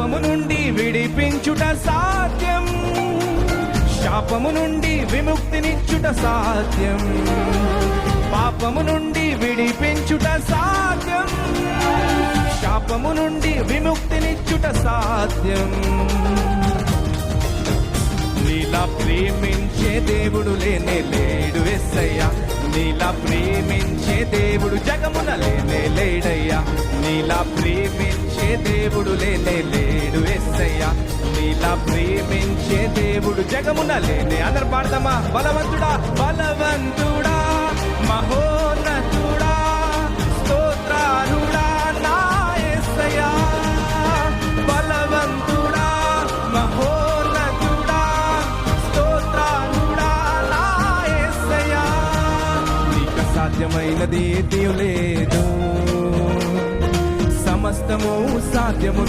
శాపము నుండి విడిపించుట సాధ్యం. శాపము నుండి విముక్తినిచ్చుట సాధ్యం. పాపము నుండి విడిపించుట సాధ్యం. శాపము నుండి విముక్తినిచ్చుట సాధ్యం. నీలా ప్రేమించే దేవుడు లేనే లేడు ఎస్సయ్యా. నీలా ప్రేమించే దేవుడు జగమున లేనే లేడయ్యా. నీలా ప్రేమించే దేవుడు లేనే నీలా ప్రేమించే దేవుడు జగమున లేని అందరు పాడతామా బలవంతుడా? బలవంతుడా? మహోన్నతుడా? స్తోత్రాలుడా నాయసయా బలవంతుడా? మహోన్నతుడా? స్తోత్రాలుడా నాయసయా యేసయ్యా నీకు సాధ్యమైనది ఏదీ లేదు. సమస్తము సాధ్యము